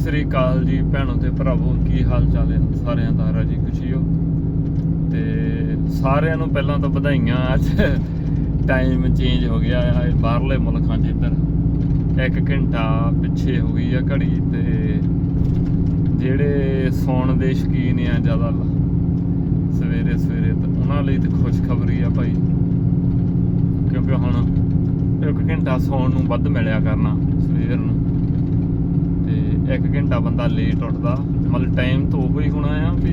ਸਤਿ ਸ੍ਰੀ ਅਕਾਲ ਜੀ ਭੈਣੋ ਤੇ ਭਰਾਵੋ, ਕੀ ਹਾਲ ਚਾਲ ਹੈ ਸਾਰਿਆਂ ਦਾ? ਰਾਜੀ ਹੋ? ਤੇ ਸਾਰਿਆਂ ਨੂੰ ਪਹਿਲਾਂ ਤਾਂ ਵਧਾਈਆਂ। ਅੱਜ ਟਾਈਮ ਚੇਂਜ ਹੋ ਗਿਆ ਆ ਬਾਹਰਲੇ ਮੁਲਕਾਂ 'ਚ ਇੱਧਰ। ਇੱਕ ਘੰਟਾ ਪਿੱਛੇ ਹੋ ਗਈ ਆ ਘੜੀ ਤੇ ਜਿਹੜੇ ਸੌਣ ਦੇ ਸ਼ਕੀਨ ਆ ਜ਼ਿਆਦਾ ਸਵੇਰੇ ਸਵੇਰੇ ਤਾਂ ਉਹਨਾਂ ਲਈ ਤਾਂ ਖੁਸ਼ਖਬਰੀ ਆ ਭਾਈ। ਕਿਉਂਕਿ ਹੁਣ ਇੱਕ ਘੰਟਾ ਸੌਣ ਨੂੰ ਵੱਧ ਮਿਲਿਆ ਕਰਨਾ ਸਵੇਰ ਨੂੰ। ਤੇ ਘੰਟਾ ਬੰਦਾ ਲੇਟ ਉੱਠਦਾ। ਮਤਲਬ ਟਾਈਮ ਤਾਂ ਉਹੀ ਹੋਣਾ ਆ ਵੀ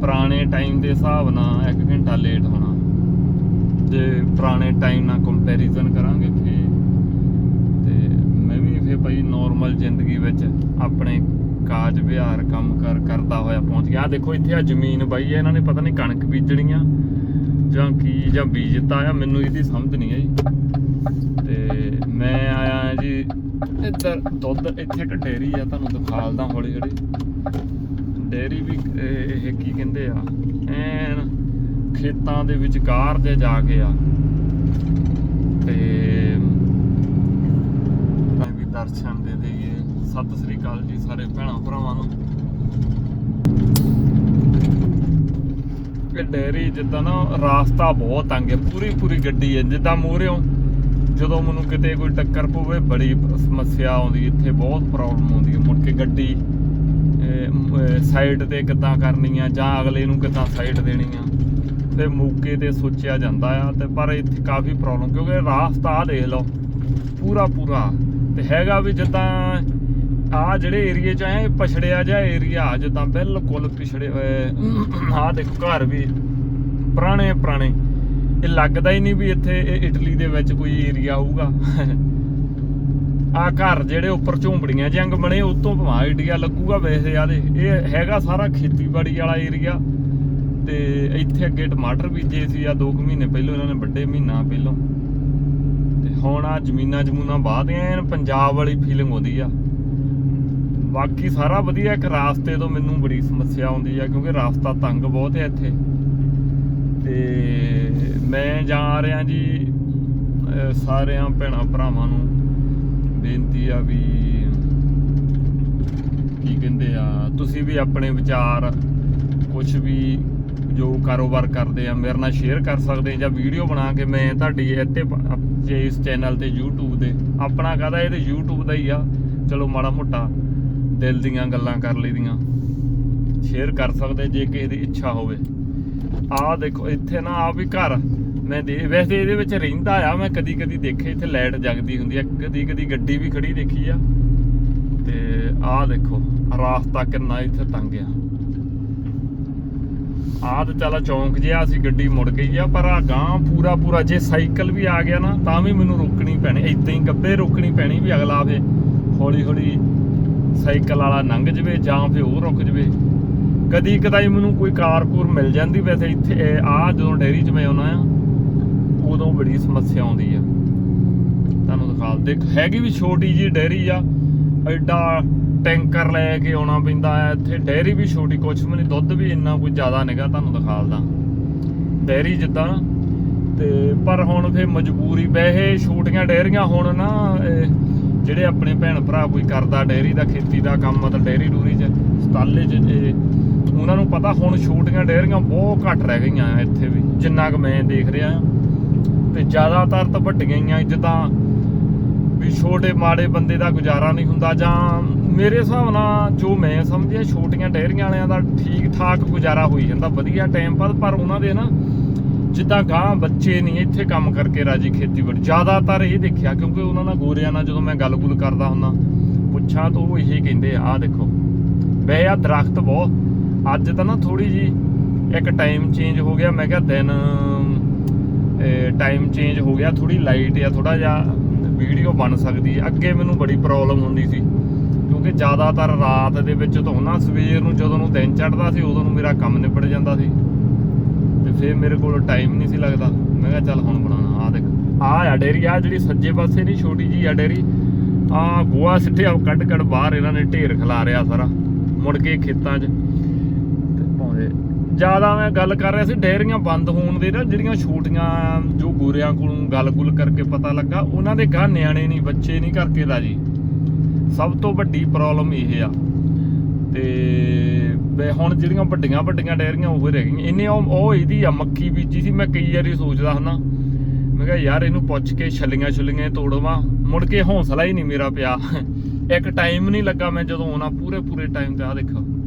ਪੁਰਾਣੇ ਟਾਈਮ ਦੇ ਹਿਸਾਬ ਨਾਲ ਇੱਕ ਘੰਟਾ ਲੇਟ ਹੋਣਾ। ਜੇ ਪੁਰਾਣੇ ਟਾਈਮ ਨਾਲ ਕੰਪੈਰੀਜ਼ਨ ਕਰਾਂਗੇ ਫੇ ਤੇ ਮੈਂ ਵੀ ਫੇ ਭਾਈ ਨਾਰਮਲ ਜ਼ਿੰਦਗੀ ਵਿੱਚ ਆਪਣੇ ਕਾਜ ਵਿਹਾਰ ਕੰਮ ਕਰ, ਕਰਦਾ ਹੋਇਆ ਪਹੁੰਚ ਗਿਆ। ਆਹ ਦੇਖੋ ਇੱਥੇ ਆ ਜ਼ਮੀਨ ਬਾਈ ਹੈ ਇਹਨਾਂ ਨੇ ਪਤਾ ਨਹੀਂ ਕਣਕ ਬੀਜਣੀ ਆ ਜਾਂ ਕੀ ਜਾਂ ਬੀਜਤਾ ਆ, ਮੈਨੂੰ ਇਹਦੀ ਸਮਝ ਨਹੀਂ ਆਈ। ਤੇ ਮੈਂ ਆਇਆ ਇੱਧਰ ਦੁੱਧ ਇੱਥੇ ਇੱਕ ਡੇਅਰੀ ਆ, ਤੁਹਾਨੂੰ ਦਿਖਾਲਦਾ ਹੌਲੀ ਹੌਲੀ। ਡੇਅਰੀ ਵੀ, ਇਹ ਕੀ ਕਹਿੰਦੇ ਆ? ਐਨ ਖੇਤਾਂ ਦੇ ਵਿਚਕਾਰ ਜੇ ਜਾ ਕੇ ਆ। ਤੇ ਵੀ ਦਰਸ਼ਨ ਦੇ ਦੇਈਏ। ਸਤਿ ਸ੍ਰੀ ਅਕਾਲ ਜੀ ਸਾਰੇ ਭੈਣਾਂ ਭਰਾਵਾਂ ਨੂੰ। ਇਹ ਡੇਅਰੀ ਜਿੱਦਾਂ ਨਾ ਰਾਸਤਾ ਬਹੁਤ ਤੰਗ ਹੈ ਪੂਰੀ ਪੂਰੀ ਗੱਡੀ ਹੈ, ਜਿੱਦਾਂ ਮੂਹਰਿਓਂ ਜਦੋਂ ਮੈਨੂੰ ਕਿਤੇ ਕੋਈ ਟੱਕਰ ਪਵੇ, ਬੜੀ ਸਮੱਸਿਆ ਆਉਂਦੀ, ਇੱਥੇ ਬਹੁਤ ਪ੍ਰੋਬਲਮ ਆਉਂਦੀ ਹੈ। ਮੁੜ ਕੇ ਗੱਡੀ ਸਾਈਡ ਤੇ ਕਿੱਦਾਂ ਕਰਨੀ ਆ, ਜਾਂ ਅਗਲੇ ਨੂੰ ਕਿੱਦਾਂ ਸਾਈਡ ਦੇਣੀ ਆ। ਤੇ ਮੌਕੇ ਤੇ ਸੋਚਿਆ ਜਾਂਦਾ ਆ, ਤੇ ਪਰ ਇੱਥੇ ਕਾਫੀ ਪ੍ਰੋਬਲਮ ਕਿਉਂਕਿ ਰਾਸਤਾ ਆ ਦੇਖ ਲਓ, ਪੂਰਾ ਪੂਰਾ। ਤੇ ਹੈਗਾ ਵੀ ਜਿੱਦਾਂ ਆ ਜਿਹੜੇ ਏਰੀਏ ਚ ਆਏ, ਪਛੜਿਆ ਜਿਹਾ ਏਰੀਆ ਜਿੱਦਾਂ ਬਿਲਕੁਲ ਪਿਛੜੇ ਹੋਏ ਆ ਦੇਖੋ ਘਰ ਵੀ ਪੁਰਾਣੇ ਪੁਰਾਣੇ ਇਹ ਲੱਗਦਾ ਹੀ ਨਹੀਂ ਵੀ ਇੱਥੇ ਇਹ ਇਟਲੀ ਦੇ ਵਿੱਚ ਕੋਈ ਏਰੀਆ ਹੋਊਗਾ। ਆ ਘਰ ਜਿਹੜੇ ਉੱਪਰ ਝੂੰਪੜੀਆਂ ਜੰਗ ਬਣੇ, ਉਤੋਂ ਭਵਾ ਏਰੀਆ ਲੱਗੂਗਾ ਵੈਸੇ ਆਦੇ ਇਹ ਹੈਗਾ ਸਾਰਾ ਖੇਤੀਬਾੜੀ ਵਾਲਾ ਏਰੀਆ ਤੇ ਇੱਥੇ ਅੱਗੇ ਟਮਾਟਰ ਬੀਜੇ ਸੀ ਆ 2 ਮਹੀਨੇ ਪਹਿਲਾਂ, ਇਹਨਾਂ ਨੇ ਵੱਡੇ ਮਹੀਨਾ ਪਹਿਲਾਂ। ਤੇ ਹੁਣ ਆ ਜ਼ਮੀਨਾਂ ਜਮੂਨਾਂ ਬਾਹਦੀਆਂ ਐਨ ਪੰਜਾਬ ਵਾਲੀ ਫੀਲਿੰਗ ਆਉਂਦੀ ਆ। ਬਾਕੀ ਸਾਰਾ ਵਧੀਆ ਇੱਕ ਰਾਸਤੇ ਤੋਂ ਮੈਨੂੰ ਬੜੀ ਸਮੱਸਿਆ ਆਉਂਦੀ ਆ, ਕਿਉਂਕਿ ਰਾਸਤਾ ਤੰਗ ਬਹੁਤ ਹੈ ਇੱਥੇ। ਤੇ ਮੈਂ ਜਾ ਰਿਹਾ ਜੀ ਸਾਰਿਆਂ ਭੈਣਾਂ ਭਰਾਵਾਂ ਨੂੰ ਬੇਨਤੀ ਆ ਵੀ ਕੀ ਕਹਿੰਦੇ ਆ, ਤੁਸੀਂ ਵੀ ਆਪਣੇ ਵਿਚਾਰ ਕੁਝ ਵੀ ਜੋ ਕਾਰੋਬਾਰ ਕਰਦੇ ਆ, ਮੇਰੇ ਨਾਲ ਸ਼ੇਅਰ ਕਰ ਸਕਦੇ ਜਾਂ ਵੀਡੀਓ ਬਣਾ ਕੇ ਮੈਂ ਤੁਹਾਡੀ ਇੱਥੇ ਜੇ ਇਸ ਚੈਨਲ ਤੇ YouTube ਦੇ ਆਪਣਾ ਕਹਦਾ, ਇਹ ਤੇ YouTube ਦਾ ਹੀ ਆ। ਚਲੋ ਮਾੜਾ ਮੋਟਾ ਦਿਲ ਦੀਆਂ ਗੱਲਾਂ ਕਰ ਲਈਦੀਆਂ। ਸ਼ੇਅਰ ਕਰ ਸਕਦੇ ਜੇ ਕਿਸੇ ਦੀ ਇੱਛਾ ਹੋਵੇ। ਆਹ ਦੇਖੋ, ਇੱਥੇ ਨਾ ਆ ਵੀ ਘਰ ਮੈਂ ਦੇ ਵੈਸੇ ਇਹਦੇ ਵਿੱਚ ਰਹਿੰਦਾ ਆ, ਮੈਂ ਕਦੀ ਕਦੀ ਦੇਖੇ, ਇੱਥੇ ਲਾਈਟ ਜਗਦੀ ਹੁੰਦੀ ਆ। ਕਦੀ ਕਦੀ ਗੱਡੀ ਵੀ ਖੜੀ ਦੇਖੀ ਆ। ਤੇ ਆਹ ਦੇਖੋ, ਰਾਸਤਾ ਕਿੰਨਾ ਇੱਥੇ ਤੰਗ ਆ। ਆਹ ਤੇ ਚੱਲ ਚੌਂਕ ਜਿਹਾ ਅਸੀਂ ਗੱਡੀ ਮੁੜ ਗਈ ਆ, ਪਰ ਆ ਗਾਂ ਪੂਰਾ ਪੂਰਾ ਜੇ ਸਾਈਕਲ ਵੀ ਆ ਗਿਆ ਨਾ, ਤਾਂ ਵੀ ਮੈਨੂੰ ਰੋਕਣੀ ਪੈਣੀ ਇਦਾਂ ਹੀ ਗੱਬੇ ਰੋਕਣੀ ਪੈਣੀ ਵੀ ਅਗਲਾ ਫੇ ਹੌਲੀ ਹੌਲੀ ਸਾਈਕਲ ਵਾਲਾ ਲੰਘ ਜਵੇ ਜਾਂ ਫੇ ਉਹ ਰੁਕ ਜਵੇ। ਕਦੀ ਕਦਾਈ ਮੈਨੂੰ ਕੋਈ ਕਾਰਕੂਰ ਮਿਲ ਜਾਂਦੀ, ਵੈਸੇ ਇੱਥੇ ਆ ਜਦੋਂ ਡੈਰੀ 'ਚ ਮੈਂ ਆਉਣਾ ਆ, ਉਦੋਂ ਬੜੀ ਸਮੱਸਿਆ ਆਉਂਦੀ ਆ। ਤੁਹਾਨੂੰ ਦਿਖਾ, ਦੇਖ, ਹੈਗੀ ਵੀ ਛੋਟੀ ਜੀ ਡੈਰੀ ਆ, ਐਡਾ ਟੈਂਕਰ ਲੈ ਕੇ ਆਉਣਾ ਪੈਂਦਾ ਆ, ਇੱਥੇ ਡੈਰੀ ਵੀ ਛੋਟੀ, ਕੁਛ ਵੀ ਨਹੀਂ, ਦੁੱਧ ਵੀ ਇੰਨਾ ਕੋਈ ਜ਼ਿਆਦਾ ਨਹੀਂਗਾ, ਤੁਹਾਨੂੰ ਦਿਖਾਲਦਾ ਡੈਰੀ ਜਿੱਦਾਂ, ਤੇ ਪਰ ਹੁਣ ਫੇ ਮਜਬੂਰੀ, ਵੈਸੇ ਛੋਟੀਆਂ ਡੈਰੀਆਂ ਹੁਣ ਨਾ ਜਿਹੜੇ ਆਪਣੇ ਭੈਣ ਭਰਾ ਕੋਈ ਕਰਦਾ ਡੈਰੀ ਦਾ, ਖੇਤੀ ਦਾ ਕੰਮ, ਮਤਲਬ ਡੈਰੀ ਡੂਰੀ ਚ ਸਤਾਲੇ ਚ ਉਹਨਾਂ ਨੂੰ ਪਤਾ ਹੁਣ ਛੋਟੀਆਂ ਡੈਰੀਆਂ ਬਹੁਤ ਘੱਟ ਰਹਿ ਗਈਆਂ ਇੱਥੇ ਵੀ, ਜਿੰਨਾ ਕੁ ਮੈਂ ਦੇਖ ਰਿਹਾ ਤੇ ਜ਼ਿਆਦਾਤਰ ਤਾਂ ਵੱਡੀਆਂ ਹੀ ਆ, ਜਿੱਦਾਂ ਵੀ ਛੋਟੇ ਮਾੜੇ ਬੰਦੇ ਦਾ ਗੁਜ਼ਾਰਾ ਨਹੀਂ ਹੁੰਦਾ ਜਾਂ ਮੇਰੇ ਹਿਸਾਬ ਨਾਲ ਜੋ ਮੈਂ ਸਮਝਿਆ, ਛੋਟੀਆਂ ਡੈਰੀਆਂ ਵਾਲਿਆਂ ਦਾ ਠੀਕ ਠਾਕ ਗੁਜ਼ਾਰਾ ਹੋਈ ਜਾਂਦਾ, ਵਧੀਆ ਟਾਈਮ ਬਾਅਦ ਪਰ ਉਹਨਾਂ ਦੇ ਨਾ ਜਿੱਦਾਂ ਗਾਂ ਬੱਚੇ ਨਹੀਂ ਇੱਥੇ ਕੰਮ ਕਰਕੇ ਰਾਜੀ ਖੇਤੀਬਾੜੀ, ਜ਼ਿਆਦਾਤਰ ਇਹ ਦੇਖਿਆ ਕਿਉਂਕਿ ਉਹਨਾਂ ਨਾਲ ਗੋਰਿਆਂ ਨਾਲ ਜਦੋਂ ਮੈਂ ਗੱਲ-ਗੁਲ ਕਰਦਾ ਹੁੰਦਾ, ਪੁੱਛਾਂ ਤਾਂ ਉਹ ਇਹੀ ਕਹਿੰਦੇ ਆ ਦੇਖੋ ਵੈਸੇ ਆ ਦਰਖਤ ਬਹੁਤ। ਅੱਜ ਤਾਂ ਨਾ ਥੋੜੀ ਜੀ ਇੱਕ ਟਾਈਮ ਚੇਂਜ ਹੋ ਗਿਆ, ਮੈਂ ਕਿਹਾ ਦਿਨ ਟਾਈਮ ਚੇਂਜ ਹੋ ਗਿਆ ਥੋੜੀ ਲਾਈਟ ਆ ਥੋੜਾ ਜਿਹਾ ਵੀਡੀਓ ਬਣ ਸਕਦੀ ਹੈ। ਅੱਗੇ ਮੈਨੂੰ ਬੜੀ ਪ੍ਰੋਬਲਮ ਹੁੰਦੀ ਸੀ, ਕਿਉਂਕਿ ਜ਼ਿਆਦਾਤਰ ਰਾਤ ਦੇ ਵਿੱਚ ਧੋਣਾ ਸਵੇਰ ਨੂੰ ਜਦੋਂ ਨੂੰ ਦਿਨ ਚੜ੍ਹਦਾ ਸੀ, ਉਦੋਂ ਨੂੰ ਮੇਰਾ ਕੰਮ ਨਿਬੜ ਜਾਂਦਾ ਸੀ। ਤੇ ਫਿਰ ਮੇਰੇ ਕੋਲ ਟਾਈਮ ਨਹੀਂ ਸੀ ਲੱਗਦਾ। ਮੈਂ ਕਿਹਾ ਚੱਲ ਹੁਣ ਬਣਾਉਣਾ ਆ ਦੇਖ। ਆ ਆ ਡੇਰੀ ਆ ਜਿਹੜੀ ਸੱਜੇ ਪਾਸੇ ਨਹੀਂ, ਛੋਟੀ ਜੀ ਆ ਡੇਰੀ ਆ ਗੋਆ ਸਿੱਟਿਆ ਕੱਢ ਕੱਢ ਬਾਹਰ ਇਹਨਾਂ ਨੇ ਢੇਰ ਖਿਲਾ ਰਿਆ ਸਾਰਾ, ਮੁੜ ਕੇ ਖੇਤਾਂ 'ਚ। ਜ਼ਿਆਦਾ ਮੈਂ ਗੱਲ ਕਰ ਰਿਹਾ ਸੀ, ਡੇਅਰੀਆਂ ਬੰਦ ਹੋਣ ਦੇ ਨਾ, ਜਿਹੜੀਆਂ ਛੋਟੀਆਂ ਜੋ ਗੋਰਿਆਂ ਕੋਲੋਂ ਗੱਲ-ਗੁਲ ਕਰਕੇ ਪਤਾ ਲੱਗਾ, ਉਹਨਾਂ ਦੇ ਗਾਂ ਨਿਆਣੇ ਨਹੀਂ, ਬੱਚੇ ਨਹੀਂ ਕਰਕੇ ਰਾਜੀ ਸਭ ਤੋਂ ਵੱਡੀ ਪ੍ਰੋਬਲਮ ਇਹ ਆ। ਤੇ ਹੁਣ ਜਿਹੜੀਆਂ ਵੱਡੀਆਂ ਵੱਡੀਆਂ ਡੈਰੀਆਂ ਉਹ ਰਹਿ ਗਈਆਂ। ਇਹਨੇ ਉਹ ਇਹਦੀ ਆ ਮੱਕੀ ਬੀਜੀ ਸੀ, ਮੈਂ ਕਈ ਵਾਰੀ ਸੋਚਦਾ ਹੁੰਦਾ। ਮੈਂ ਕਿਹਾ, ਯਾਰ, ਇਹਨੂੰ ਪੁੱਛ ਕੇ ਛੱਲੀਆਂ ਛੁੱਲੀਆਂ ਤੋੜਵਾ। ਮੁੜ ਕੇ ਹੌਸਲਾ ਹੀ ਨਹੀਂ ਮੇਰਾ ਪਿਆ। ਇੱਕ ਟਾਈਮ ਨਹੀਂ ਲੱਗਾ ਮੈਂ ਜਦੋਂ ਆਉਣਾ, ਪੂਰੇ ਪੂਰੇ ਟਾਈਮ ਤੇ ਆ ਦੇਖੋ।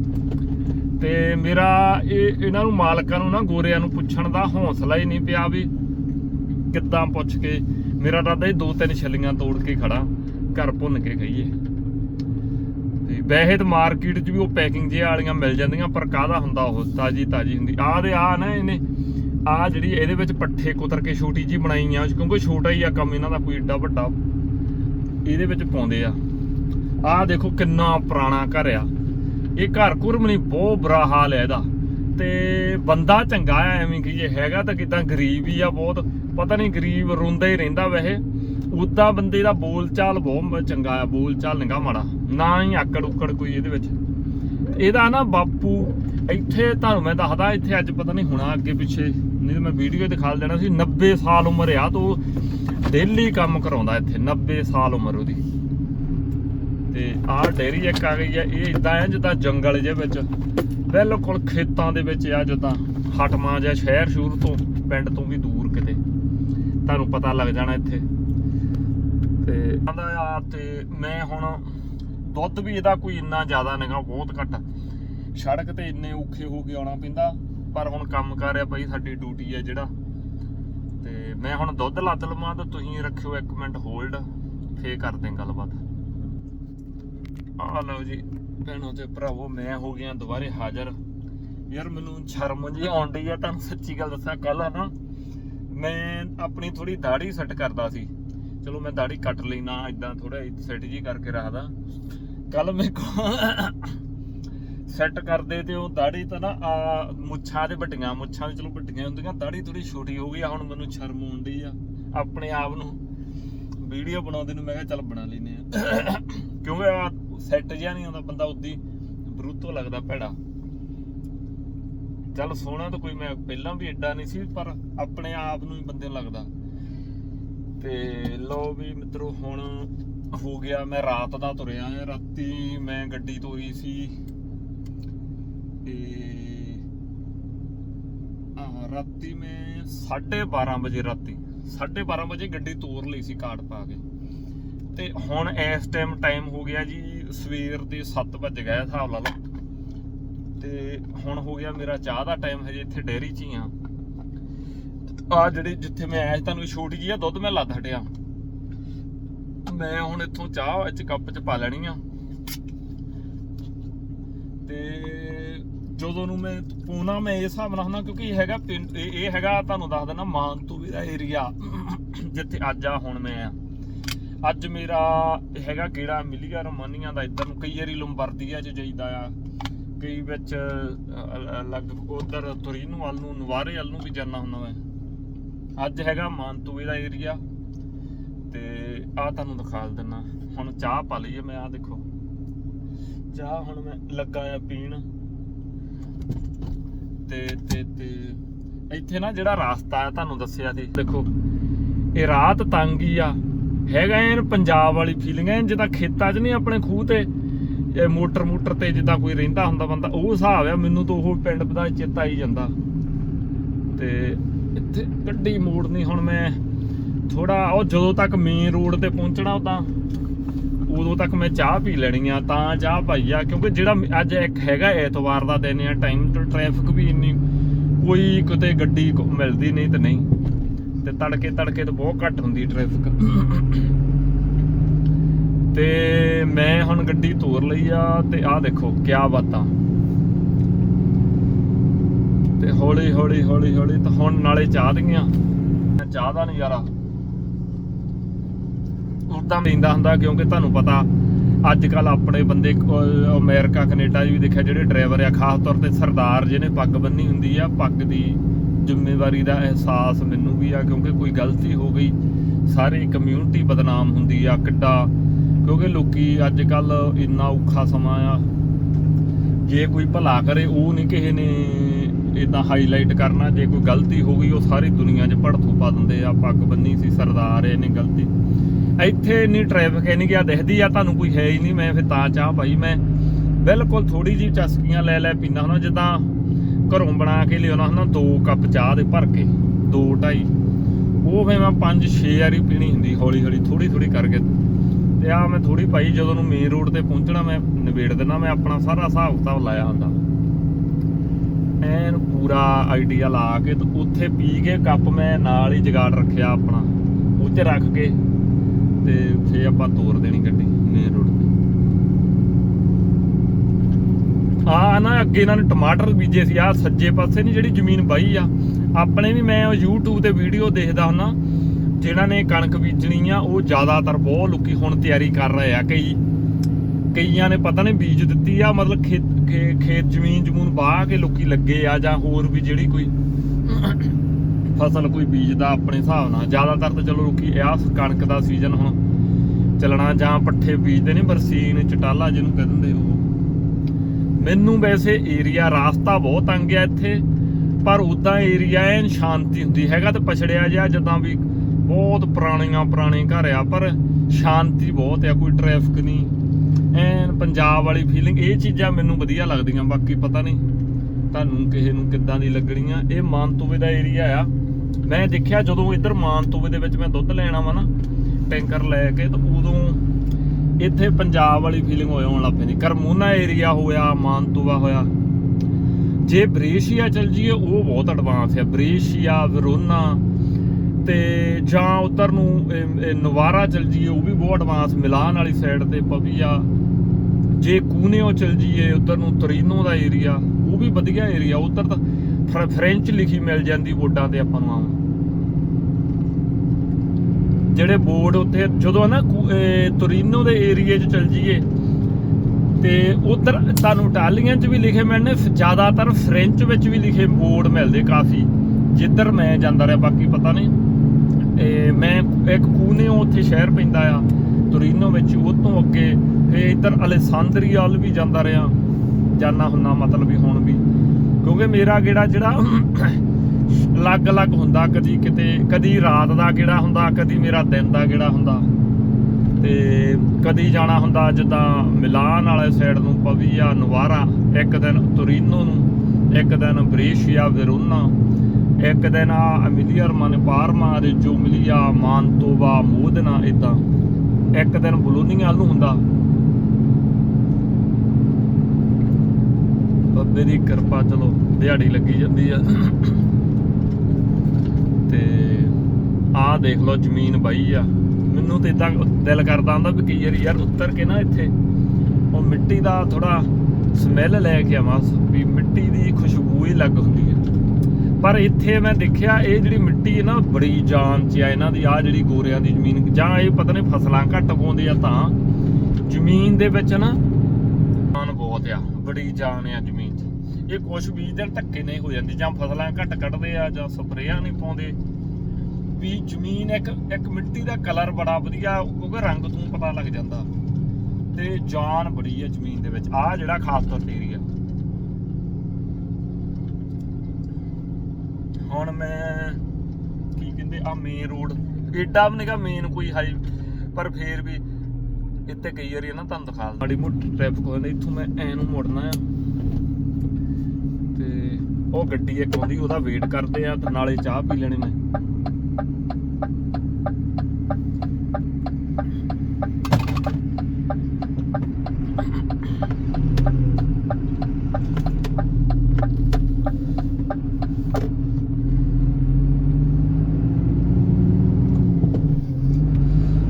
ਤੇ ਮੇਰਾ ਇਹ ਇਹਨਾਂ ਨੂੰ ਮਾਲਕਾਂ ਨੂੰ ਨਾ ਗੋਰਿਆਂ ਨੂੰ ਪੁੱਛਣ ਦਾ ਹੌਸਲਾ ਹੀ ਨਹੀਂ ਪਿਆ ਵੀ ਕਿੱਦਾਂ ਪੁੱਛ ਕੇ ਮੇਰਾ ਦਾਦਾ ਇਹ ਦੋ ਤਿੰਨ ਛੱਲੀਆਂ ਤੋੜ ਕੇ ਖੜਾ, ਘਰ ਭੁੰਨ ਕੇ ਖਾਈਏ। ਤੇ ਵੈਸੇ ਤਾਂ ਮਾਰਕੀਟ 'ਚ ਵੀ ਉਹ ਪੈਕਿੰਗ ਜਿਹੇ ਵਾਲੀਆਂ ਮਿਲ ਜਾਂਦੀਆਂ, ਪਰ ਕਾਹਦਾ ਹੁੰਦਾ ਉਹ ਤਾਜੀ ਤਾਜੀ ਹੁੰਦੀ। ਆਹ ਦੇ ਆ ਨਾ ਇਹਨੇ, ਆ ਜਿਹੜੀ ਇਹਦੇ ਵਿੱਚ ਪੱਠੇ ਕੁਤਰ ਕੇ ਛੋਟੀ ਜੀ ਬਣਾਈ ਆ, ਕਿਉਂਕਿ ਛੋਟਾ ਹੀ ਆ ਕੰਮ ਇਹਨਾਂ ਦਾ, ਕੋਈ ਏਡਾ ਵੱਡਾ। ਇਹਦੇ ਵਿੱਚ ਪਾਉਂਦੇ ਆ। ਆਹ ਦੇਖੋ ਕਿੰਨਾ ਪੁਰਾਣਾ ਘਰ ਆ। ਇਹ ਘਰ ਕੁਰਮ ਨਹੀਂ ਬਹੁਤ ਬੁਰਾ ਹਾਲ ਹੈ ਇਹਦਾ। ਤੇ ਬੰਦਾ ਚੰਗਾ ਆ, ਐਵੇਂ ਕਿ ਹੈਗਾ ਤਾਂ ਕਿਦਾਂ ਗਰੀਬ ਹੀ ਆ ਬਹੁਤ। ਪਤਾ ਨਹੀਂ ਗਰੀਬ ਰੋਂਦਾ ਹੀ ਰਹਿੰਦਾ ਵੈਸੇ। ਉਦਾਂ ਬੰਦੇ ਦਾ ਬੋਲ ਬਹੁਤ ਚੰਗਾ ਆ ਬੋਲ ਚਾਲ ਨਿਗਾ ਮਾੜਾ। ਨਾ ਹੀ ਆਕੜ ਉਕੜ ਕੋਈ ਇਹਦੇ ਵਿੱਚ। ਇਹਦਾ ਨਾ ਬਾਪੂ, ਇੱਥੇ ਤੁਹਾਨੂੰ ਮੈਂ ਦੱਸਦਾ, ਇੱਥੇ ਅੱਜ ਪਤਾ ਨਹੀਂ ਹੋਣਾ ਅੱਗੇ ਪਿੱਛੇ। ਨਹੀਂ ਤਾਂ ਮੈਂ ਵੀਡੀਓ ਦਿਖਾ ਦੇਣਾ ਸੀ। 90 ਸਾਲ ਉਮਰ ਆ ਤੋ। ਡੇਲੀ ਕੰਮ ਕਰਾਉਂਦਾ ਇੱਥੇ 90 ਸਾਲ ਉਮਰ ਉਹਦੀ। ਤੇ ਆਹ ਡੇਰੀ ਇੱਕ ਆ ਗਈ ਆ ਇਹ ਇਦਾਂ ਆ ਜਿੱਦਾਂ ਜੰਗਲ ਜੇ ਵਿੱਚ। ਬਿਲਕੁਲ ਖੇਤਾਂ ਦੇ ਵਿੱਚ ਆ ਜਿੱਦਾਂ ਹਟਮਾ ਜਾਂ ਸ਼ਹਿਰ ਸ਼ੂਰ ਤੋਂ, ਪਿੰਡ ਤੋਂ ਵੀ ਦੂਰ ਕਿਤੇ। ਤੁਹਾਨੂੰ ਪਤਾ ਲੱਗ ਜਾਣਾ ਇੱਥੇ। ਤੇ ਆਂਦਾ ਆ ਤੇ ਮੈਂ ਹੁਣ ਦੁੱਧ ਵੀ ਇਹਦਾ ਕੋਈ ਇੰਨਾ ਜ਼ਿਆਦਾ ਨਹੀਂਗਾ, ਬਹੁਤ ਘੱਟ। ਸੜਕ ਤੇ ਇੰਨੇ ਔਖੇ ਹੋ ਕੇ ਆਉਣਾ ਪੈਂਦਾ, ਪਰ ਹੁਣ ਕੰਮ ਕਰ ਰਿਹਾ ਭਾਈ, ਸਾਡੀ ਡਿਊਟੀ ਹੈ ਜਿਹੜਾ। ਤੇ ਮੈਂ ਹੁਣ ਦੁੱਧ ਲੱਦ ਲਵਾਂ ਤਾਂ ਤੁਸੀਂ ਰੱਖਿਓ ਇੱਕ ਮਿੰਟ ਹੋਲਡ ਫੇਰ ਕਰਦੇ ਹਾਂ ਗੱਲਬਾਤ। ਆ ਲਓ ਜੀ, ਭੈਣੋ ਤੇ ਭਰਾਵੋ, ਮੈਂ ਹੋ ਗਿਆ ਦੁਬਾਰੇ ਹਾਜ਼ਰ। ਯਾਰ ਮੈਨੂੰ ਸ਼ਰਮ ਜੀ ਆਉਣ ਆ, ਤੁਹਾਨੂੰ ਸੱਚੀ ਗੱਲ ਦੱਸਾਂ ਕੱਲ ਆ ਨਾ, ਮੈਂ ਆਪਣੀ ਥੋੜੀ ਦਾੜੀ ਸੈੱਟ ਕਰਦਾ ਸੀ। ਚਲੋ ਮੈਂ ਦਾੜੀ ਕੱਟ ਲੈਣਾ ਇਦਾਂ ਥੋੜਾ ਸੈੱਟ ਜੀ ਕਰਕੇ ਰੱਖਦਾ। ਕੱਲ ਮੈਂ ਸੈੱਟ ਕਰਦੇ ਤੇ ਉਹ ਦਾੜੀ ਤਾਂ ਨਾ, ਆ ਮੁੱਛਾਂ ਦੇ ਵੱਡੀਆਂ, ਮੁੱਛਾਂ ਚਲੋ ਵੱਡੀਆਂ ਹੁੰਦੀਆਂ ਦਾੜੀ ਥੋੜੀ ਛੋਟੀ ਹੋ ਗਈ ਆ, ਹੁਣ ਮੈਨੂੰ ਸ਼ਰਮ ਆਉਂਦੀ ਆ, ਆਪਣੇ ਆਪ ਨੂੰ। ਵੀਡੀਓ ਬਣਾਉਂਦੇ ਨੂੰ ਮੈਂ ਕਿਹਾ ਚੱਲ ਬਣਾ ਲੈਨੇ ਆ। ਕਿਉਂਕਿ ਸੈੱਟ ਜਿਹਾ ਨਹੀਂ ਆਉਂਦਾ, ਬੰਦਾ ਉਦੀ ਬਰੂਤੋ ਲੱਗਦਾ ਭੈੜਾ। ਚੱਲ ਸੋਹਣਾ ਤਾਂ ਕੋਈ ਮੈਂ ਪਹਿਲਾਂ ਵੀ ਐਡਾ ਨਹੀਂ ਸੀ, ਪਰ ਆਪਣੇ ਆਪ ਨੂੰ ਹੀ ਬੰਦੇ ਨੂੰ ਲੱਗਦਾ। ਤੇ ਲੋ ਵੀ ਮਿੱਤਰੋ, ਹੁਣ ਹੋ ਗਿਆ, ਮੈਂ ਰਾਤ ਦਾ ਤੁਰਿਆ ਆ ਰਾਤੀ ਮੈਂ ਗੱਡੀ ਤੋਰੀ ਸੀ। ਤੇ ਆ ਰਾਤੀ ਮੈਂ 12:30 ਵਜੇ ਰਾਤੀ 12:30 ਵਜੇ ਗੱਡੀ ਤੋਰ ਲਈ ਸੀ ਕਾਰਡ ਪਾ ਕੇ। ਤੇ ਹੁਣ ਇਸ ਟਾਈਮ ਟਾਈਮ ਹੋ ਗਿਆ ਜੀ ਸਵੇਰ ਦੇ 7 ਵਜ ਗਏ ਹਿਸਾਬ ਲਾ ਲਓ। ਤੇ ਹੁਣ ਹੋ ਗਿਆ ਮੇਰਾ ਚਾਹ ਦਾ ਟਾਈਮ ਹਜੇ ਇੱਥੇ ਡੇਅਰੀ 'ਚ ਹੀ ਆ। ਆ ਜਿਹੜੀ ਜਿੱਥੇ ਮੈਂ ਆਇਆ ਤੁਹਾਨੂੰ ਛੋਟੀ ਜੀ ਆ, ਦੁੱਧ ਮੈਂ ਲੱਦ ਹਟਿਆ। ਮੈਂ ਹੁਣ ਇੱਥੋਂ ਚਾਹ ਵਿੱਚ ਕੱਪ 'ਚ ਪਾ ਲੈਣੀ ਆ। ਤੇ ਜਦੋਂ ਨੂੰ ਮੈਂ ਪੂਨਾ, ਮੈਂ ਇਸ ਹਿਸਾਬ ਨਾਲ ਹੁੰਦਾ, ਕਿਉਂਕਿ ਇਹ ਹੈਗਾ ਇਹ ਹੈਗਾ, ਤੁਹਾਨੂੰ ਦੱਸ ਦਿੰਦਾ ਮਾਨਤੂਵੀ ਦਾ ਏਰੀਆ ਜਿੱਥੇ ਅੱਜ ਆ, ਹੁਣ ਮੈਂ ਆ। ਅੱਜ ਮੇਰਾ ਹੈਗਾ ਗੇੜਾ ਮਿਲੀਆ ਰਮਾਨੀਆਂ ਦਾ, ਇੱਧਰ ਨੂੰ ਕਈ ਵਾਰੀ ਲੰਬਰਦੀਆ ਚ ਜਾਈਦਾ ਆ। ਕਈ ਵਿੱਚ ਅਲੱਗ ਉਧਰ ਤੁਰੀਨੂ ਵੱਲ ਨੂੰ, ਨਵਾਰੇ ਵੱਲ ਨੂੰ ਵੀ ਜਾਣਾ ਹੁੰਦਾ ਮੈਂ। ਅੱਜ ਹੈਗਾ ਮਾਨਤੂਵੇ ਦਾ ਏਰੀਆ। ਤੇ ਆ ਤੁਹਾਨੂੰ ਦਿਖਾ ਦਿੰਨਾ। ਹੁਣ ਚਾਹ ਪਾ ਲਈਏ ਮੈਂ ਆ ਦੇਖੋ। ਚਾਹ ਹੁਣ ਮੈਂ ਲੱਗਾ ਆ ਪੀਣ। ਤੇ ਤੇ ਤੇ ਇੱਥੇ ਨਾ ਜਿਹੜਾ ਰਾਸਤਾ ਆ, ਤੁਹਾਨੂੰ ਦੱਸਿਆ ਸੀ। ਦੇਖੋ, ਇਹ ਰਾਤ ਤੰਗ ਹੀ ਆ। ਹੈਗਾ ਐਨ ਪੰਜਾਬ ਵਾਲੀ ਫੀਲਿੰਗ ਐ ਜਿੱਦਾਂ ਖੇਤਾਂ 'ਚ ਨਹੀਂ ਆਪਣੇ ਖੂਹ ਤੇ ਮੋਟਰ ਮੋਟਰ ਤੇ ਜਿੱਦਾਂ ਕੋਈ ਰਹਿੰਦਾ ਹੁੰਦਾ ਬੰਦਾ, ਉਹ ਹਿਸਾਬ ਆ, ਮੈਨੂੰ ਤਾਂ ਉਹ ਪਿੰਡ ਦਾ ਚੇਤਾ ਹੀ ਜਾਂਦਾ। ਤੇ ਇੱਥੇ ਗੱਡੀ ਮੋੜਨੀ ਹੁਣ ਮੈਂ ਥੋੜਾ ਉਹ ਜਦੋਂ ਤੱਕ ਮੇਨ ਰੋਡ ਤੇ ਪਹੁੰਚਣਾ ਤਾਂ ਉਦੋਂ ਤੱਕ ਮੈਂ ਚਾਹ ਪੀ ਲੈਣੀ ਆ, ਤਾਂ ਚਾਹ ਪਾਈ ਆ, ਕਿਉਂਕਿ ਜਿਹੜਾ ਅੱਜ ਇੱਕ ਹੈਗਾ ਐਤਵਾਰ ਦਾ ਦਿਨ ਆ ਟਾਈਮ ਤੇ ਟ੍ਰੈਫਿਕ ਵੀ ਇੰਨੀ, ਕੋਈ ਕਿਤੇ ਗੱਡੀ ਮਿਲਦੀ ਨਹੀਂ ਤੇ ਨਹੀਂ। ਤੇ ਤੜਕੇ ਤੜਕੇ ਤਾਂ ਬਹੁਤ ਘੱਟ ਹੁੰਦੀ ਟ੍ਰੈਫਿਕ ਤੇ ਮੈਂ ਹੁਣ ਗੱਡੀ ਤੋਰ ਲਈ ਆ ਤੇ ਆਹ ਦੇਖੋ, ਕਿਆ ਬਾਤਾਂ। ਤੇ ਹੌਲੀ ਹੌਲੀ ਹੌਲੀ ਹੌਲੀ ਤਾਂ ਹੁਣ ਨਾਲੇ ਚਾਹ ਦੀਆਂ। ਚਾਹ ਦਾ ਨਜ਼ਾਰਾ ਉਦਾਂ ਲੈਂਦਾ ਹੁੰਦਾ ਕਿਉਂਕਿ ਤੁਹਾਨੂੰ ਪਤਾ ਅੱਜ ਕੱਲ ਆਪਣੇ ਬੰਦੇ ਕੋ- ਅਮਰੀਕਾ, ਕੈਨੇਡਾ ਵੀ ਦੇਖਿਆ ਜਿਹੜੇ ਡਰਾਈਵਰ ਆ, ਖਾਸ ਤੌਰ ਤੇ ਸਰਦਾਰ ਜਿਹਨੇ ਪੱਗ ਬੰਨੀ ਹੁੰਦੀ ਆ, ਪੱਗ ਦੀ ਜ਼ਿੰਮੇਵਾਰੀ ਦਾ ਅਹਿਸਾਸ ਮੈਨੂੰ ਵੀ ਆ, ਕਿਉਂਕਿ ਕੋਈ ਗਲਤੀ ਹੋ ਗਈ, ਸਾਰੀ ਕਮਿਊਨਿਟੀ ਬਦਨਾਮ ਹੁੰਦੀ ਆ, ਕਿੱਡਾ। ਕਿਉਂਕਿ ਲੋਕੀ ਅੱਜ ਕੱਲ ਇੰਨਾ ਔਖਾ ਸਮਾਂ ਆ। ਜੇ ਕੋਈ ਭਲਾ ਕਰੇ, ਉਹ ਨਹੀਂ ਕਿਸੇ ਨੇ ਇਦਾਂ ਹਾਈਲਾਈਟ ਕਰਨਾ। ਜੇ ਕੋਈ ਗਲਤੀ ਹੋ ਗਈ, ਉਹ ਸਾਰੀ ਦੁਨੀਆ 'ਚ ਭੜਥੂ ਪਾ ਦਿੰਦੇ ਆ। ਪੱਗ ਬੰਨੀ ਸੀ, ਸਰਦਾਰ ਇਹਨੇ ਗਲਤੀ। ਇੱਥੇ ਇੰਨੀ ਟ੍ਰੈਫਿਕ ਹੈ ਨਹੀਂ ਗਿਆ ਦਿਖਦੀ ਆ, ਤੁਹਾਨੂੰ ਕੋਈ ਹੈ ਹੀ ਨਹੀਂ। ਮੈਂ ਫਿਰ ਤਾਂ ਚਾਹ ਭਾਈ ਮੈਂ ਬਿਲਕੁਲ ਥੋੜੀ ਜਿਹੀ ਚਸਕੀਆਂ ਲੈ ਲੈ ਪੀਂਦਾ ਹੁੰਦਾ। ਜਿੱਦਾਂ ਘਰੋਂ ਬਣਾ ਕੇ ਲਿਆਉਣਾ ਹੁੰਦਾ, ਦੋ ਕੱਪ ਚਾਹ ਦੇ ਭਰ ਕੇ, ਦੋ ਢਾਈ। ਉਹ ਫਿਰ ਮੈਂ ਪੰਜ ਛੇ ਵਾਰੀ ਪੀਣੀ ਹੁੰਦੀ, ਹੌਲੀ ਹੌਲੀ ਥੋੜੀ ਥੋੜੀ ਕਰਕੇ। ਤੇ ਆ ਮੈਂ ਥੋੜੀ ਭਾਈ ਜਦੋਂ ਨੂੰ ਮੇਨ ਰੋਡ ਤੇ ਪਹੁੰਚਣਾ, ਮੈਂ ਨਿਬੇੜ ਦਿੰਦਾ, ਮੈਂ ਆਪਣਾ ਸਾਰਾ ਹਿਸਾਬ ਕਿਤਾਬ ਲਾਇਆ ਹੁੰਦਾ। ਐਨ ਪੂਰਾ ਆਈਡੀਆ ਲਾ ਕੇ ਤੇ ਉੱਥੇ ਪੀ ਕੇ ਕੱਪ ਮੈਂ ਨਾਲ ਹੀ ਜਗਾੜ ਰੱਖਿਆ ਆਪਣਾ ਉਹ 'ਚ ਰੱਖ ਕੇ, ਤੇ ਫੇ ਆਪਾਂ ਤੋਰ ਦੇਣੀ ਗੱਡੀ ਮੇਨ ਰੋਡ ਤੇ। ਆ ਨਾ ਅੱਗੇ ਇਹਨਾਂ ਨੇ ਟਮਾਟਰ ਬੀਜੇ ਸੀ ਆ ਸੱਜੇ ਪਾਸੇ ਨਹੀਂ ਜਿਹੜੀ ਜ਼ਮੀਨ ਬਾਈ ਆ। ਆਪਣੇ ਵੀ ਮੈਂ ਉਹ YouTube ਤੇ ਵੀਡੀਓ ਦੇਖਦਾ ਹੁੰਨਾ ਜਿਹਨਾਂ ਨੇ ਕਣਕ ਬੀਜਣੀ ਆ, ਉਹ ਜ਼ਿਆਦਾਤਰ ਬਹੁਤ ਲੋਕੀ ਹੁਣ ਤਿਆਰੀ ਕਰ ਰਹੇ ਆ। ਕਈ, ਕਈਆਂ ਨੇ ਪਤਾ ਨਹੀਂ ਬੀਜ ਦਿੱਤੀ ਆ, ਮਤਲਬ ਖੇਤ ਖੇਤ ਜ਼ਮੀਨ ਜਮੂਨ ਬਾਹ ਕੇ ਲੋਕੀ ਲੱਗੇ ਆ, ਜਾਂ ਹੋਰ ਵੀ ਜਿਹੜੀ ਕੋਈ ਫਸਲ ਕੋਈ ਬੀਜਦਾ ਆਪਣੇ ਹਿਸਾਬ ਨਾਲ। ਜ਼ਿਆਦਾਤਰ ਤਾਂ ਚਲੋ ਲੋਕੀ ਆ ਕਣਕ ਦਾ ਸੀਜ਼ਨ ਹੁਣ ਚੱਲਣਾ ਜਾਂ ਪੱਠੇ ਬੀਜਦੇ ਨੇ, ਬਰਸੀਨ, ਚਟਾਲਾ ਜਿਹਨੂੰ ਕਹਿ ਦਿੰਦੇ ਉਹ ਮੈਨੂੰ ਵੈਸੇ ਏਰੀਆ ਰਾਸਤਾ ਬਹੁਤ ਤੰਗ ਆ ਇੱਥੇ, ਪਰ ਉਦਾਂ ਏਰੀਆ ਐਨ ਸ਼ਾਂਤੀ ਹੁੰਦੀ ਹੈਗਾ ਤੇ ਪਛੜਿਆ ਜਿਹਾ ਜਦਾਂ ਵੀ ਬਹੁਤ ਪੁਰਾਣੀਆਂ ਪੁਰਾਣੇ ਘਰ ਆ, ਪਰ ਸ਼ਾਂਤੀ ਬਹੁਤ ਆ, ਕੋਈ ਟ੍ਰੈਫਿਕ ਨਹੀਂ। ਐਨ ਪੰਜਾਬ ਵਾਲੀ ਫੀਲਿੰਗ ਇਹ ਚੀਜ਼ਾਂ ਮੈਨੂੰ ਵਧੀਆ ਲੱਗਦੀਆਂ, ਬਾਕੀ ਪਤਾ ਨਹੀਂ ਤੁਹਾਨੂੰ ਕਿਸੇ ਨੂੰ ਕਿੱਦਾਂ ਦੀ ਲੱਗਣੀਆਂ। ਇਹ ਮਾਨਤੋਵੇ ਦਾ ਏਰੀਆ ਆ। ਮੈਂ ਦੇਖਿਆ ਜਦੋਂ ਇੱਧਰ ਮਾਨਤੋਵੇ ਦੇ ਵਿੱਚ ਮੈਂ ਦੁੱਧ ਲੈਣਾ ਵਾ ਨਾ, ਟੈਂਕਰ ਲੈ ਕੇ, ਤਾਂ ਉਦੋਂ ਇੱਥੇ ਪੰਜਾਬ ਵਾਲੀ ਫੀਲਿੰਗ ਹੋਇਆ ਆਉਣ ਲੱਗ ਪੈਂਦੀ ਕਰਮੂਨਾ ਏਰੀਆ ਹੋਇਆ ਮਾਨਤੋਵਾ ਹੋਇਆ। ਜੇ ਬ੍ਰੇਸ਼ੀਆ ਚਲ ਜੀਏ ਉਹ ਬਹੁਤ ਐਡਵਾਂਸ ਹੈ ਬ੍ਰੇਸ਼ੀਆ, ਵਰੋਨਾ ਤੇ ਜਾਂ ਉਧਰ ਨੂੰ, ਇਹ- ਨਵਾਰਾ ਚਲ ਜੀਏ ਉਹ ਵੀ ਬਹੁਤ ਐਡਵਾਂਸ ਮਿਲਾਨ ਵਾਲੀ ਸਾਈਡ ਤੇ ਪਵੀਆ। ਜੇ ਕੂਨੇਓ ਚਲ ਜੀਏ ਉਧਰ ਨੂੰ ਤਰੀਨੋ ਦਾ ਏਰੀਆ ਉਹ ਵੀ ਵਧੀਆ ਏਰੀਆ ਉਧਰ ਤਾਂ ਫ੍ਰੈਂਚ ਲਿਖੀ ਮਿਲ ਜਾਂਦੀ ਬੋਰਡਾਂ ਤੇ ਆਪਾਂ ਨੂੰ ਆਮ। ਜਿਹੜੇ ਬੋਰਡ ਉੱਥੇ ਜਦੋਂ ਨਾ ਕੂ- ਦੇ ਏਰੀਏ 'ਚ ਚਲ ਜੀਏ ਤੇ ਉਧਰ ਤੁਹਾਨੂੰ ਇਟਾਲੀਅਨ 'ਚ ਵੀ ਲਿਖੇ ਮਿਲਣੇ ਜ਼ਿਆਦਾਤਰ ਫ੍ਰੈਂਚ ਵਿੱਚ ਵੀ ਲਿਖੇ ਬੋਰਡ ਮਿਲਦੇ ਕਾਫੀ, ਜਿੱਧਰ ਮੈਂ ਜਾਂਦਾ ਰਿਹਾ, ਬਾਕੀ ਪਤਾ ਨਹੀਂ। ਤੇ ਮੈਂ ਇੱਕ ਕੂਨੇਓ ਉੱਥੇ ਸ਼ਹਿਰ ਪੈਂਦਾ ਆ, ਤੋਰੀਨੋ ਵਿੱਚ ਉਹ ਤੋਂ ਅੱਗੇ ਫੇ ਇੱਧਰ ਅਲੈਸਾਂਦਰੀਆ ਵੱਲ ਵੀ ਜਾਂਦਾ ਰਿਹਾ। ਜਾਣਾ ਹੁੰਨਾ ਮਤਲਬ ਵੀ ਹੁਣ ਵੀ। ਕਿਉਂਕਿ ਮੇਰਾ ਗੇੜਾ ਜਿਹੜਾ ਅਲੱਗ-ਅਲੱਗ ਹੁੰਦਾ, ਕਦੀ ਕਿਤੇ, ਕਦੀ ਰਾਤ ਦਾ ਕਿਹੜਾ ਹੁੰਦਾ, ਕਦੀ ਮੇਰਾ ਦਿਨ ਦਾ ਗੇੜਾ ਹੁੰਦਾ। ਤੇ ਕਦੀ ਜਾਣਾ ਹੁੰਦਾ ਜਿੱਦਾਂ ਮਿਲਾਨ ਵਾਲੇ ਸਾਈਡ ਨੂੰ ਪਵੀਆ ਨਵਾਰਾ, ਇੱਕ ਦਿਨ ਤੋਰੀਨੋ ਨੂੰ, ਇੱਕ ਦਿਨ ਬ੍ਰੇਸ਼ੀਆ ਵੈਰੋਨਾ ਇੱਕ ਦਿਨ ਆ ਅਮੀਲੀਆ ਰਮਾਨੇ ਪਾਰਮਾ ਦੇ ਜੂਮਲੀਆ ਮਾਨਤੋਵਾ, ਮੋਦਨਾ ਇਦਾਂ ਇੱਕ ਦਿਨ ਬਲੋਨੀਆ ਨੂੰ ਹੁੰਦਾ। ਬੱਬੇ ਦੀ ਕਿਰਪਾ, ਚਲੋ, ਦਿਹਾੜੀ ਲੱਗੀ ਜਾਂਦੀ ਆ। ਤੇ ਆਹ ਦੇਖ ਲਓ ਜ਼ਮੀਨ ਬਾਈ ਆ। ਮੈਨੂੰ ਤੇ ਇਦਾਂ ਦਿਲ ਕਰਦਾ ਹੁੰਦਾ ਵੀ ਕਈ ਵਾਰੀ ਯਾਰ ਉੱਤਰ ਕੇ ਨਾ ਇੱਥੇ, ਉਹ ਮਿੱਟੀ ਦਾ ਥੋੜਾ ਸਮੈਲ ਲੈ ਕੇ ਆਵਾਂ, ਵੀ ਮਿੱਟੀ ਦੀ ਖੁਸ਼ਬੂ ਹੀ ਲੱਗ ਹੁੰਦੀ ਹੈ ਪਰ ਇੱਥੇ ਮੈਂ ਦੇਖਿਆ ਇਹ ਜਿਹੜੀ ਮਿੱਟੀ ਹੈ ਨਾ, ਬੜੀ ਜਾਨ ਚ ਆ ਇਹਨਾਂ ਦੀ ਆ ਜਿਹੜੀ ਗੋਰਿਆਂ ਦੀ ਜ਼ਮੀਨ, ਜਾਂ ਇਹ ਪਤਾ ਨਹੀਂ ਫਸਲਾਂ ਘੱਟ ਪਾਉਂਦੇ ਆ ਤਾਂ। ਜ਼ਮੀਨ ਦੇ ਵਿੱਚ ਨਾ ਜਾਨ ਬਹੁਤ ਆ, ਬੜੀ ਜਾਨ ਆ ਜ਼ਮੀਨ 'ਚ। ਇਹ ਕੁਝ ਬੀਜ ਦਿਨ ਧੱਕੇ ਨਹੀਂ ਹੋ ਜਾਂਦੀ, ਜਾਂ ਫਸਲਾਂ ਘੱਟ ਕੱਢਦੇ ਆ, ਜਾਂ ਸਪਰੇਆਂ ਨਹੀਂ ਪਾਉਂਦੇ। ਵੀ ਜ਼ਮੀਨ ਇੱਕ ਇੱਕ ਮਿੱਟੀ ਦਾ ਕਲਰ ਬੜਾ ਵਧੀਆ, ਕਿਉਂਕਿ ਰੰਗ ਤੋਂ ਪਤਾ ਲੱਗ ਜਾਂਦਾ। ਤੇ ਜਾਨ ਬੜੀ ਹੈ ਜ਼ਮੀਨ ਦੇ ਵਿੱਚ। ਆ ਜਿਹੜਾ ਖਾਸ ਤੌਰ ਤੇ ਏਰੀਆ ਹੁਣ ਮੈਂ, ਕੀ ਕਹਿੰਦੇ ਆ ਮੇਨ ਰੋਡ ਏਡਾ ਵੀ ਨਹੀਂਗਾ ਮੇਨ ਕੋਈ ਹਾਈ ਪਰ ਫੇਰ ਵੀ ਇੱਥੇ ਕਈ ਵਾਰੀ ਨਾ ਤੁਹਾਨੂੰ ਦਿਖਾ ਦਿੰਦਾ। ਮਾੜੀ ਮੋਟੀ ਟ੍ਰੈਫਿਕ ਹੋ ਜਾਂਦਾ, ਇੱਥੋਂ ਮੈਂ ਐ ਨੂੰ ਮੁੜਨਾ ਆ। ਤੇ ਉਹ ਗੱਡੀ ਇੱਕ ਆਉਂਦੀ, ਉਹਦਾ ਵੇਟ ਕਰਦੇ ਆ ਤੇ ਨਾਲੇ ਚਾਹ ਪੀ ਲੈਣੀ ਮੈਂ।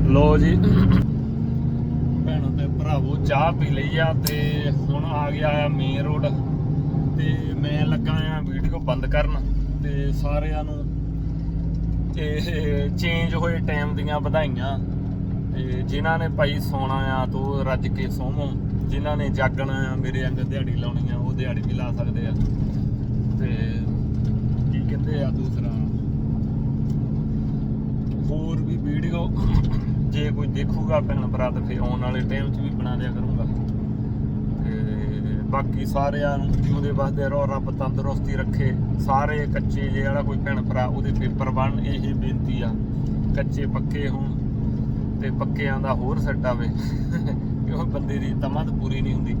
ਲੋ ਜੀ। ਭੈਣੋ ਤੇ ਭਰਾਵੋ, ਚਾਹ ਪੀ ਲਈ ਆ ਤੇ ਹੁਣ ਆ ਗਿਆ ਆ ਮੇਨ ਰੋਡ ਤੇ ਮੈਂ ਲੱਗਾ ਆ ਵੀਡੀਓ ਬੰਦ ਕਰਨ ਤੇ ਸਾਰਿਆਂ ਨੂੰ ਇਹ ਚੇਂਜ ਹੋਏ ਟਾਈਮ ਦੀਆਂ ਵਧਾਈਆਂ। ਤੇ ਜਿਨ੍ਹਾਂ ਨੇ ਭਾਈ ਸੋਣਾ ਆ, ਤੋ ਰੱਜ ਕੇ ਸੋਵੋ। ਜਿਨ੍ਹਾਂ ਨੇ ਜਾਗਣਾ ਆ, ਮੇਰੇ ਅੰਗ ਦਿਹਾੜੀ ਲਾਉਣੀ ਆ, ਉਹ ਦਿਹਾੜੀ ਵੀ ਲਾ ਸਕਦੇ ਆ। ਤੇ ਕੀ ਕਹਿੰਦੇ ਆ ਦੂਸਰਾ? ਹੋਰ ਵੀ ਵੀਡੀਓ ਜੇ ਕੋਈ ਦੇਖੂਗਾ ਭੈਣ ਭਰਾ, ਤਾਂ ਫਿਰ ਆਉਣ ਵਾਲੇ ਟਾਈਮ 'ਚ ਵੀ ਬਣਾ ਦਿਆ ਕਰੂੰਗਾ। ਬਾਕੀ ਸਾਰਿਆਂ ਨੂੰ ਜਿਉਂਦੇ ਵਸਦੇ ਰਹੋ, ਰੱਬ ਤੰਦਰੁਸਤੀ ਰੱਖੇ। ਸਾਰੇ ਕੱਚੇ ਜੇ ਵਾਲਾ ਕੋਈ ਭੈਣ ਭਰਾ, ਉਹਦੇ ਪੇਪਰ ਬਣ, ਇਹ ਬੇਨਤੀ ਆ। ਕੱਚੇ ਪੱਕੇ ਹੋਣ ਤੇ ਪੱਕਿਆਂ ਦਾ ਹੋਰ ਸੈੱਟ ਆਵੇ। ਕਿਉਂ? ਬੰਦੇ ਦੀ ਤਮਦ ਪੂਰੀ ਨਹੀਂ ਹੁੰਦੀ।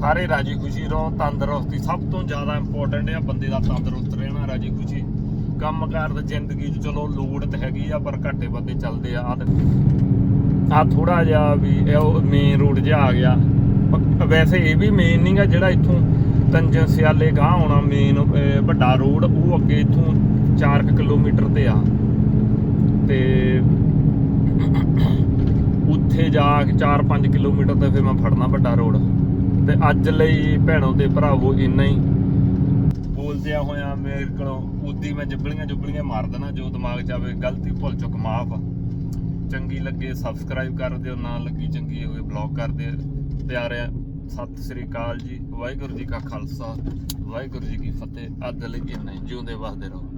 ਸਾਰੇ ਰਾਜੀ ਖੁਸ਼ੀ ਰਹੋ, ਤੰਦਰੁਸਤੀ ਸਭ ਤੋਂ ਜ਼ਿਆਦਾ ਇੰਪੋਰਟੈਂਟ ਆ, ਬੰਦੇ ਦਾ ਤੰਦਰੁਸਤ ਰਹਿਣਾ, ਰਾਜੀ ਖੁਸ਼ੀ। ਕੰਮਕਾਰ ਤੇ ਜ਼ਿੰਦਗੀ 'ਚ ਚਲੋ ਲੋੜ ਤੇ ਹੈਗੀ ਆ, ਪਰ ਘਾਟੇ ਵੱਧੇ ਚੱਲਦੇ ਆ। ਆ ਥੋੜਾ ਜਿਹਾ ਵੀ, ਇਹ ਮੇਨ ਰੋਡ ਜਿਹਾ ਆ ਗਿਆ। ਵੈਸੇ ਇਹ ਵੀ ਮੇਨ ਨਹੀਂਗਾ ਜਿਹੜਾ ਇੱਥੋਂ ਤੰਜਨ ਸਿਆਲੇ ਗਾਂ ਆਉਣਾ ਮੇਨ ਵੱਡਾ ਰੋਡ ਉਹ ਅੱਗੇ ਇੱਥੋਂ 4 ਕਿਲੋਮੀਟਰ ਤੇ ਆ। ਤੇ ਉੱਥੇ ਜਾ ਕੇ 4-5 ਕਿਲੋਮੀਟਰ ਤੇ ਫਿਰ ਮੈਂ ਫੜਨਾ ਵੱਡਾ ਰੋਡ ਤੇ ਅੱਜ ਲਈ ਭੈਣੋ ਤੇ ਭਰਾਵੋ ਇੰਨਾ ਹੀ। ਬੋਲਦਿਆਂ ਹੋਇਆ ਮੇਰੇ ਕੋਲੋਂ ਉਦੀ ਮੈਂ ਜੱਬਲੀਆਂ ਜੁੱਬਲੀਆਂ ਮਾਰ ਦੇਣਾ, ਜੋ ਦਿਮਾਗ 'ਚ ਆਵੇ, ਗਲਤੀ ਭੁੱਲ ਚੁੱਕ, ਮਾਫ। ਚੰਗੀ ਲੱਗੇ ਸਬਸਕ੍ਰਾਈਬ ਕਰ ਦਿਓ ਨਾ ਲੱਗੀ ਚੰਗੀ ਹੋਵੇ ਬਲੌਗ ਕਰ ਦਿਓ। ਪਿਆਰਿਆ ਸਤਿ ਸ੍ਰੀ ਅਕਾਲ ਜੀ। ਵਾਹਿਗੁਰੂ ਜੀ ਕਾ ਖਾਲਸਾ। ਵਾਹਿਗੁਰੂ ਜੀ ਕੀ ਫਤਿਹ। ਅੱਧ ਲਈ ਇੰਨਾ ਜਿਉਂਦੇ ਵਸਦੇ ਰਹੋ।